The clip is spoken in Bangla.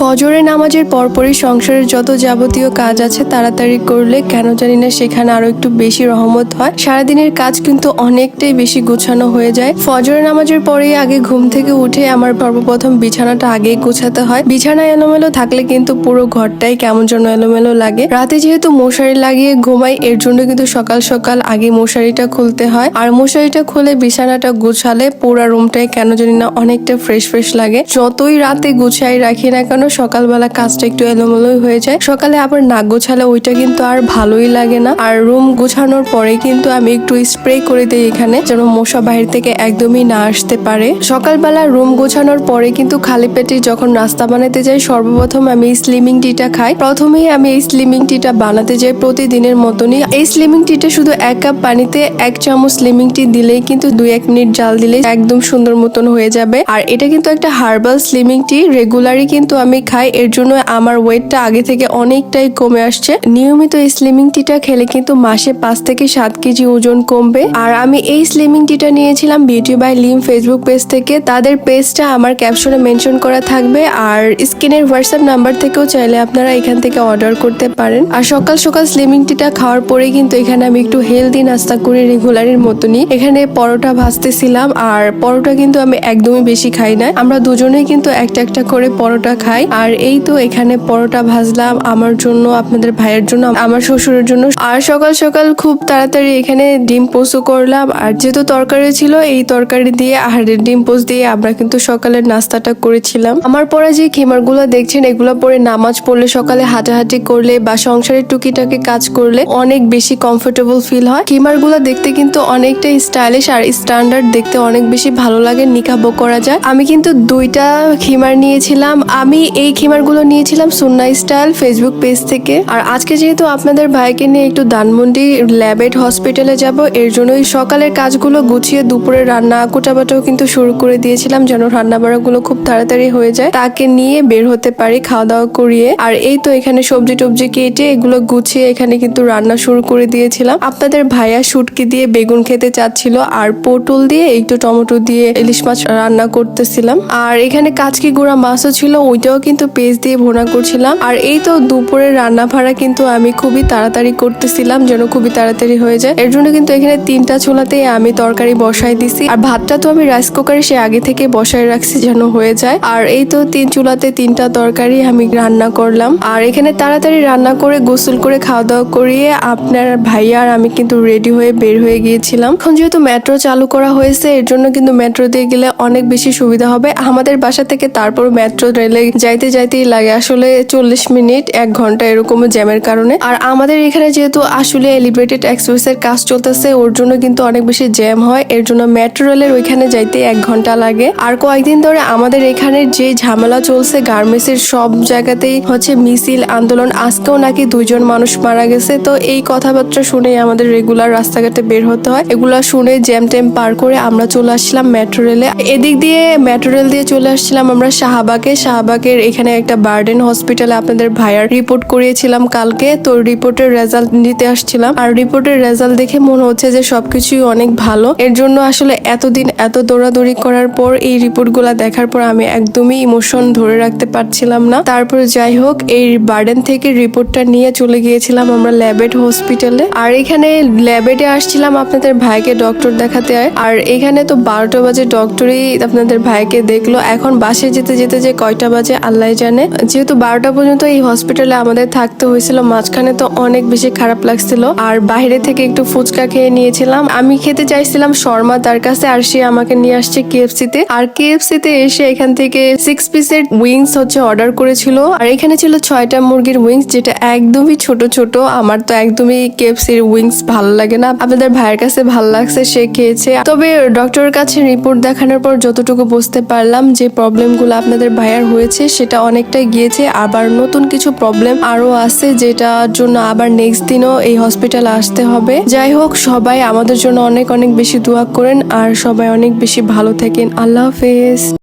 ফজরে নামাজের পরপরই সংসারের যত যাবতীয় কাজ আছে তাড়াতাড়ি করলে কেন জানি না সেখানে আরও একটু বেশি রহমত হয়। সারাদিনের কাজ কিন্তু অনেকটাই বেশি গোছানো হয়ে যায়। ফজরে নামাজের পরেই আগে ঘুম থেকে উঠে আমার সর্বপ্রথম বিছানাটা আগেই গোছাতে হয়। বিছানা এলোমেলো থাকলে কিন্তু পুরো ঘরটাই কেমন যেন এলোমেলো লাগে। রাতে যেহেতু মশারি লাগিয়ে ঘুমাই, এর জন্য কিন্তু সকাল সকাল আগে মশারিটা খুলতে হয়। আর মশারিটা খুলে বিছানাটা গোছালে পুরো রুমটাই কেন জানি না অনেকটা ফ্রেশ ফ্রেশ লাগে। যতই রাতে গুছাই রাখি না কেন সকালবেলা কাজটা একটু এলোমেলোই হয়ে যায়। সকালে আবার না গোছালে ওইটা কিন্তু আর ভালোই লাগে না। আর রুম গোছানোর পরে কিন্তু আমি একটু স্প্রে করে দিই এখানে, যেন মশা বাইরে থেকে একদমই না আসতে পারে। সকালবেলা রুম গোছানোর পরে কিন্তু খালি পেটে যখন নাস্তা বানাতে যাই, সর্বপ্রথম আমি এই স্লিমিং টিটা খাই। প্রথমেই আমি এই স্লিমিং টিটা বানাতে যাই প্রতিদিনের মতনই। এই স্লিমিং টিটা শুধু এক কাপ পানিতে এক চামচ স্লিমিং টি দিলেই কিন্তু দুই এক মিনিট জাল দিলে একদম সুন্দর মতন হয়ে যাবে। আর এটা কিন্তু একটা হার্বাল স্লিমিং টি, রেগুলারই কিন্তু আমি খাই, এর জন্য আমার ওয়েটটা আগে থেকে অনেকটাই কমে আসছে। নিয়মিত এই স্লিমিং টিটা খেলে কিন্তু মাসে পাঁচ থেকে সাত কেজি ওজন কমবে। আর আমি এই স্লিমিং টিটা নিয়েছিলাম beauty by Lim Facebook page থেকে। তাদের পেজটা আমার ক্যাপশনে মেনশন করা থাকবে। আর স্ক্রিনের হোয়াটসঅ্যাপ নাম্বার থেকেও চাইলে আপনারা এখান থেকে অর্ডার করতে পারেন। আর সকাল সকাল স্লিমিং টিটা খাওয়ার পরে কিন্তু এখানে আমি একটু হেলদি নাস্তা করি রেগুলারের মতনই। এখানে পরোটা ভাজতেছিলাম। আর পরোটা কিন্তু আমি একদমই বেশি খাই না আমরা দুজনেই কিন্তু একটা একটা করে পরোটা খাই। আর এই তো এখানে পরোটা ভাজলাম আমার জন্য, আপনাদের ভাইয়ের জন্য, আমার শ্বশুরের জন্য। আর সকাল সকাল খুব তাড়াতাড়ি এখানে ডিম পোস্টও করলাম। আর যেহেতু তরকারি ছিল, এই তরকারি দিয়ে আর ডিম পোস্ট দিয়ে আমরা কিন্তু সকালের নাস্তাটা করেছিলাম। আমার পরে যে খিমারগুলো দেখছেন, এগুলো পরে নামাজ পড়লে সকালে হাঁটাহাঁটি করলে বা সংসারের টুকিটাকি কাজ করলে অনেক বেশি কমফোর্টেবল ফিল হয়। খিমারগুলো দেখতে কিন্তু অনেকটাই স্টাইলিশ আর স্ট্যান্ডার্ড দেখতে অনেক বেশি ভালো লাগে, নিকাবও করা যায়। আমি কিন্তু দুইটা খিমার নিয়েছিলাম। আমি এই খিমারগুলো নিয়েছিলাম সুন্না স্টাইল ফেসবুক পেজ থেকে। আর আজকে যেহেতু আপনাদের ভাইকে নিয়ে একটু ধানমন্ডি ল্যাবেট হসপিটালে যাব, এর জন্যই সকালের কাজগুলো গুছিয়ে দুপুরে রান্না কোটাবাটাও কিন্তু শুরু করে দিয়েছিলাম যেন রান্না বাড়াগুলো খুব তাড়াতাড়ি হয়ে যায়। তাকে নিয়ে বের হতে পারি খাওয়া দাওয়া করিয়ে। আর এই তো এখানে সবজি টবজি কেটে এগুলো গুছিয়ে এখানে কিন্তু রান্না শুরু করে দিয়েছিলাম। আপনাদের ভাইয়া শুটকি দিয়ে বেগুন খেতে চাচ্ছিল আর পটল দিয়ে একটু টমেটো দিয়ে ইলিশ মাছ রান্না করতেছিলাম। আর এখানে কাচকি গুঁড়া মাছও ছিল, ওইটাও কিন্তু পেঁয়াজ দিয়ে ভোনা করছিলাম। আর এই তো দুপুরের রান্না ভাড়া কিন্তু আমি খুবই তাড়াতাড়ি করতেছিলাম, যেন খুবই তাড়াতাড়ি হয়ে যায়। এর জন্য কিন্তু এখানে তিনটা চুলাতে আমি তরকারি বসাই দিছি। আর ভাতটা তো আমি রাইস কুকারে সে আগে থেকে বসায় রাখছি যেন হয়ে যায়। আর এই তো তিন চুলাতে তিনটা তরকারি আমি রান্না করলাম। আর এখানে তাড়াতাড়ি রান্না করে, গোসল করে খাওয়া দাওয়া করিয়ে আপনার ভাইয়া আর আমি কিন্তু রেডি হয়ে বের হয়ে গিয়েছিলাম। এখন যেহেতু মেট্রো চালু করা হয়েছে, এর জন্য কিন্তু মেট্রো দিয়ে গেলে অনেক বেশি সুবিধা হবে। আমাদের বাসা থেকে তারপর মেট্রো রেলে যাইতে যাইতেই লাগে। আসলে চল্লিশ মিনিট, এক ঘণ্টা এরকম জ্যামের কারণে। আর আমাদের এখানে যেহেতু আসলে এলিভেটেড এক্সপ্রেসের কাজ চলতেছে, ওর জন্য কিন্তু অনেক বেশি জ্যাম হয়। এর জন্য মেট্রো রেলের ওইখানে যাইতে এক ঘণ্টা লাগে। আর কয়েকদিন ধরে আমাদের এখানে যে ঝামেলা চলছে গার্মেন্টসের সব জায়গাতেই হচ্ছে মিছিল, আন্দোলন। আজকেও নাকি দুইজন মানুষ মারা গেছে। তো এই কথাবার্তা শুনে আমাদের রেগুলার রাস্তাঘাটে বের হতে হয়। এগুলা শুনে জ্যাম ট্যাম পার করে আমরা চলে আসছিলাম মেট্রো রেলে এদিক দিয়ে মেট্রো রেল দিয়ে চলে আসছিলাম আমরা শাহবাগে। শাহবাগের এখানে একটা বার্ডেন হসপিটালে আপনাদের ভাইয়ার রিপোর্ট করিয়েছিলাম কালকে। তো রিপোর্টের রেজাল্ট নিতে আসছিলাম। আর রিপোর্টের রেজাল্ট দেখে মনে হচ্ছে যে সবকিছুই অনেক ভালো। এর জন্য আসলে এতদিন এত দৌড়াদৌড়ি করার পর এই রিপোর্টগুলা দেখার পর আমি একদমই ইমোশন ধরে রাখতে পারছিলাম না। তারপর যাই হোক, এই বার্ডেন থেকে রিপোর্টটা নিয়ে চলে গিয়েছিলাম আমরা ল্যাবেট হসপিটালে আর এখানে ল্যাবেটে আসছিলাম আপনাদের ভাইকে ডক্টর দেখাতে হয় আর এখানে তো বারোটা বাজে ডক্টরই আপনাদের ভাইকে দেখল। এখন বাসে যেতে যেতে যে কয়টা বাজে আল্লাহ জানে। যেহেতু বারোটা পর্যন্ত এই হসপিটালে আমাদের থাকতে হয়েছিল, মাঝখানে তো অনেক বেশি খারাপ লাগছিল। আর বাইরে থেকে একটু ফুচকা খেয়ে নিয়েছিলাম। আমি খেতে চাইছিলাম শর্মা তার কাছে, আর সে আমাকে নিয়ে আসছে কেএফসিতে আর কেএফসিতে এসে এখান থেকে সিক্স পিসের উইংস হচ্ছে অর্ডার করেছিল। আর এখানে ছিল ছয়টা মুরগির উইংস যেটা একদমই ছোট ছোট। আমার তো একদমই কেএফসি কেএফসির উইংস ভালো লাগে না। আপনাদের ভাইয়ের কাছে ভালো লাগছে, সে খেয়েছে। তবে ডক্টরের কাছে রিপোর্ট দেখানোর পর যতটুকু বুঝতে পারলাম যে প্রবলেমগুলো আপনাদের ভাইয়ার হয়েছে সেটা অনেকটাই গিয়েছে। আবার নতুন কিছু প্রবলেম আরও আছে যেটার জন্য আবার নেক্সট দিনও এই হসপিটাল আসতে হবে। যাই হোক, সবাই আমাদের জন্য অনেক অনেক বেশি দোয়া করেন আর সবাই অনেক বেশি ভালো থাকেন। আল্লাহ হাফেজ।